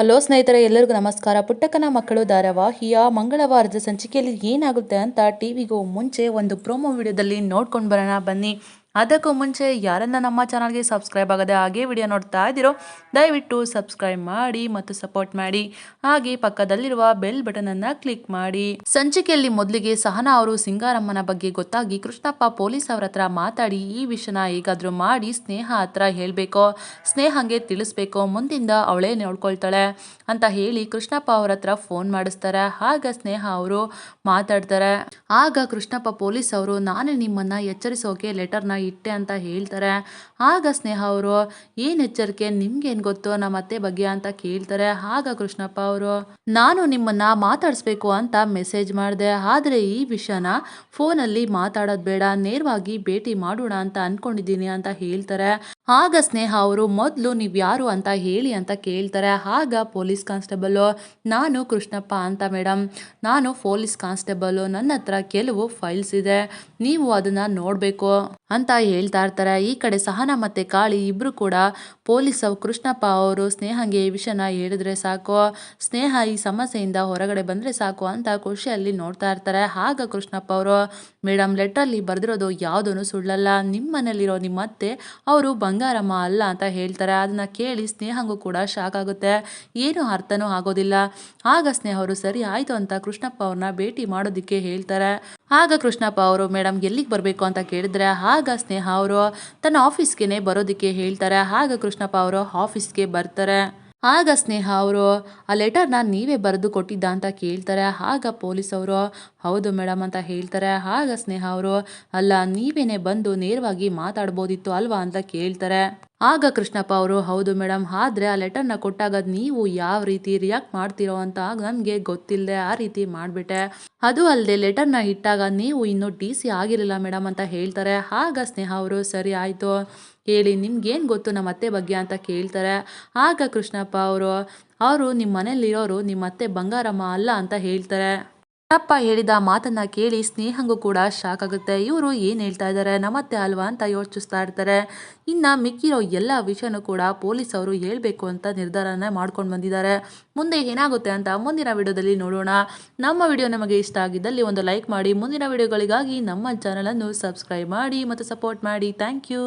Hello ಸ್ನೇಹಿತರೆ, ಎಲ್ಲರಿಗೂ ನಮಸ್ಕಾರ. ಪುಟ್ಟಕ್ಕನ ಮಕ್ಕಳು ಧಾರಾವಾಹಿಯ ಮಂಗಳವಾರದ ಸಂಚಿಕೆಯಲ್ಲಿ ಏನಾಗುತ್ತೆ ಅಂತ ಟಿವಿಗೂ ಮುಂಚೆ ಒಂದು ಪ್ರೋಮೋ ವಿಡಿಯೋದಲ್ಲಿ ನೋಡ್ಕೊಂಡು ಬರೋಣ. ಬನ್ನಿ. ಅದಕ್ಕೂ ಮುಂಚೆ ಯಾರನ್ನ ನಮ್ಮ ಚಾನಲ್ಗೆ ಸಬ್ಸ್ಕ್ರೈಬ್ ಆಗದೆ ಹಾಗೆ ವಿಡಿಯೋ ನೋಡ್ತಾ ಇದ್ದೀರೋ, ದಯವಿಟ್ಟು ಸಬ್ಸ್ಕ್ರೈಬ್ ಮಾಡಿ ಮತ್ತು ಸಪೋರ್ಟ್ ಮಾಡಿ. ಹಾಗೆ ಪಕ್ಕದಲ್ಲಿರುವ ಬೆಲ್ ಬಟನ್ ಅನ್ನ ಕ್ಲಿಕ್ ಮಾಡಿ. ಸಂಚಿಕೆಯಲ್ಲಿ ಮೊದಲಿಗೆ ಸಹನಾ ಅವರು ಸಿಂಗಾರಮ್ಮನ ಬಗ್ಗೆ ಗೊತ್ತಾಗಿ ಕೃಷ್ಣಪ್ಪ ಪೊಲೀಸ್ ಅವ್ರ ಹತ್ರ ಮಾತಾಡಿ, ಈ ವಿಷಯನ ಹೇಗಾದ್ರೂ ಮಾಡಿ ಸ್ನೇಹ ಹತ್ರ ಹೇಳ್ಬೇಕು, ಸ್ನೇಹಂಗೆ ತಿಳಿಸ್ಬೇಕೋ, ಮುಂದಿಂದ ಅವಳೇ ನೋಡ್ಕೊಳ್ತಾಳೆ ಅಂತ ಹೇಳಿ ಕೃಷ್ಣಪ್ಪ ಅವರ ಹತ್ರ ಫೋನ್ ಮಾಡಿಸ್ತಾರೆ. ಆಗ ಸ್ನೇಹ ಅವರು ಮಾತಾಡ್ತಾರೆ. ಆಗ ಕೃಷ್ಣಪ್ಪ ಪೊಲೀಸ್ ಅವರು, ನಾನೇ ನಿಮ್ಮನ್ನ ಎಚ್ಚರಿಸೋಕೆ ಲೆಟರ್ನ ಇಟ್ಟೆ ಅಂತ ಹೇಳ್ತಾರೆ. ಆಗ ಸ್ನೇಹ ಅವರು, ಏನು ಎಚ್ಚರಿಕೆ? ನಿಮ್ಗೇನು ಗೊತ್ತು? ನಮ್ಮ ಅತ್ತೆ ಬಗ್ಗೆ ಅಂತ ಕೇಳ್ತಾರೆ. ಆಗ ಕೃಷ್ಣಪ್ಪ ಅವರು, ನಾನು ನಿಮ್ಮನ್ನ ಮಾತಾಡಿಸ್ಬೇಕು ಅಂತ ಮೆಸೇಜ್ ಮಾಡಿದೆ. ಆದರೆ ಈ ವಿಷಯನ ಫೋನಲ್ಲಿ ಮಾತಾಡೋದು ಬೇಡ. ನೇರವಾಗಿ ಭೇಟಿ ಮಾಡೋಣ ಅಂತ ಅನ್ಕೊಂಡಿದ್ದೀನಿ ಅಂತ ಹೇಳ್ತಾರೆ. ಆಗ ಸ್ನೇಹ ಅವರು, ಮೊದಲು ನೀವು ಯಾರು ಅಂತ ಹೇಳಿ ಅಂತ ಕೇಳ್ತಾರೆ. ಆಗ ಪೊಲೀಸ್ ಕಾನ್ಸ್ಟೇಬಲು ನಾನು ಕೃಷ್ಣಪ್ಪ ಅಂತ ಮೇಡಮ್ ನಾನು ಪೊಲೀಸ್ ಕಾನ್ಸ್ಟೇಬಲು ನನ್ನ ಹತ್ರ ಕೆಲವು ಫೈಲ್ಸ್ ಇದೆ. ನೀವು ಅದನ್ನು ನೋಡಬೇಕು. ಅಂತ ಹೇಳ್ತಾ ಇರ್ತಾರೆ. ಈ ಕಡೆ ಸಹನ ಮತ್ತೆ ಕಾಳಿ ಇಬ್ರು ಕೂಡ ಪೊಲೀಸ್ ಕೃಷ್ಣಪ್ಪ ಅವರು ಸ್ನೇಹಂಗೆ ಈ ವಿಷಯನ ಹೇಳಿದ್ರೆ ಸಾಕು. ಸ್ನೇಹ ಈ ಸಮಸ್ಯೆಯಿಂದ ಹೊರಗಡೆ ಬಂದ್ರೆ ಸಾಕು ಅಂತ ಖುಷಿಯಲ್ಲಿ ನೋಡ್ತಾ ಇರ್ತಾರೆ. ಆಗ ಕೃಷ್ಣಪ್ಪ ಅವರು ಮೇಡಮ್ ಲೆಟ್ರಲ್ಲಿ ಬರೆದಿರೋದು ಯಾವುದೂ ಸುಳ್ಳಲ್ಲ. ನಿಮ್ಮ ಮನೇಲಿರೋ ನಿಮ್ಮ ಅತ್ತೆ, ಅವರು ಬಂಗಾರಮ್ಮ ಅಲ್ಲ ಅಂತ ಹೇಳ್ತಾರೆ. ಅದನ್ನ ಕೇಳಿ ಸ್ನೇಹಂಗೂ ಕೂಡ ಶಾಕ್ ಆಗುತ್ತೆ. ಏನು ಅರ್ಥನೂ ಆಗೋದಿಲ್ಲ. ಆಗ ಸ್ನೇಹ ಅವರು, ಸರಿ, ಆಯ್ತು ಅಂತ ಕೃಷ್ಣಪ್ಪ ಅವ್ರನ್ನ ಭೇಟಿ ಮಾಡೋದಕ್ಕೆ ಹೇಳ್ತಾರೆ. ಆಗ ಕೃಷ್ಣಪ್ಪ ಅವರು ಮೇಡಮ್ ಎಲ್ಲಿಗೆ ಬರಬೇಕು? ಅಂತ ಕೇಳಿದ್ರೆ ಆಗ ಸ್ನೇಹ ಅವರು ತನ್ನ ಆಫೀಸ್ಗೆನೆ ಬರೋದಕ್ಕೆ ಹೇಳ್ತಾರೆ, ಆಗ ಕೃಷ್ಣಪ್ಪ ಅವರು ಆಫೀಸ್ಗೆ ಬರ್ತಾರೆ. ಆಗ ಸ್ನೇಹ ಅವರು, ಆ ಲೆಟರ್ನ ನೀವೇ ಬರೆದು ಕೊಟ್ಟಿದ್ದ ಅಂತ ಕೇಳ್ತಾರೆ. ಆಗ ಪೊಲೀಸ್ ಅವರು, ಹೌದು ಮೇಡಮ್ ಅಂತ ಹೇಳ್ತಾರೆ. ಆಗ ಸ್ನೇಹ ಅವರು, ಅಲ್ಲ, ನೀವೇನೆ ಬಂದು ನೇರವಾಗಿ ಮಾತಾಡ್ಬೋದಿತ್ತು ಅಲ್ವಾ? ಅಂತ ಕೇಳ್ತಾರೆ. ಆಗ ಕೃಷ್ಣಪ್ಪ ಅವರು, ಹೌದು ಮೇಡಮ್ ಆದರೆ ಆ ಲೆಟರ್ನ ಕೊಟ್ಟಾಗ ನೀವು ಯಾವ ರೀತಿ ರಿಯಾಕ್ಟ್ ಮಾಡ್ತೀರೋ ಅಂತ ನನಗೆ ಗೊತ್ತಿಲ್ಲದೆ ಆ ರೀತಿ ಮಾಡಿಬಿಟ್ಟೆ. ಅದು ಅಲ್ಲದೆ ಲೆಟರ್ನ ಇಟ್ಟಾಗ ನೀವು ಇನ್ನೂ ಡಿ ಸಿ ಆಗಿರಲಿಲ್ಲ ಮೇಡಮ್ ಅಂತ ಹೇಳ್ತಾರೆ. ಆಗ ಸ್ನೇಹ ಅವರು, ಸರಿ ಆಯಿತು, ಹೇಳಿ ನಿಮ್ಗೇನು ಗೊತ್ತು ನಮ್ಮ ಅತ್ತೆ ಬಗ್ಗೆ ಅಂತ ಕೇಳ್ತಾರೆ. ಆಗ ಕೃಷ್ಣಪ್ಪ ಅವರು ಅವರು ನಿಮ್ಮ ಮನೇಲಿರೋರು ನಿಮ್ಮ ಅತ್ತೆ ಬಂಗಾರಮ್ಮ ಅಲ್ಲ ಅಂತ ಹೇಳ್ತಾರೆ. ಅಪ್ಪ ಹೇಳಿದ ಮಾತನ್ನ ಕೇಳಿ ಸ್ನೇಹಂಗೂ ಕೂಡ ಶಾಕ್ ಆಗುತ್ತೆ. ಇವರು ಏನು ಹೇಳ್ತಾ ಇದ್ದಾರೆ ನಮ್ಮತ್ತೆ ಅಲ್ವಾ ಅಂತ ಯೋಚಿಸ್ತಾ ಇರ್ತಾರೆ. ಇನ್ನ ಮಿಕ್ಕಿರೋ ಎಲ್ಲ ವಿಷಯನೂ ಕೂಡ ಪೊಲೀಸ್ ಅವರು ಹೇಳಬೇಕು ಅಂತ ನಿರ್ಧಾರನ ಮಾಡ್ಕೊಂಡು ಬಂದಿದ್ದಾರೆ. ಮುಂದೆ ಏನಾಗುತ್ತೆ ಅಂತ ಮುಂದಿನ ವಿಡಿಯೋದಲ್ಲಿ ನೋಡೋಣ. ನಮ್ಮ ವಿಡಿಯೋ ನಮಗೆ ಇಷ್ಟ ಆಗಿದ್ದಲ್ಲಿ ಒಂದು ಲೈಕ್ ಮಾಡಿ. ಮುಂದಿನ ವಿಡಿಯೋಗಳಿಗಾಗಿ ನಮ್ಮ ಚಾನಲನ್ನು ಸಬ್ಸ್ಕ್ರೈಬ್ ಮಾಡಿ ಮತ್ತು ಸಪೋರ್ಟ್ ಮಾಡಿ. Thank you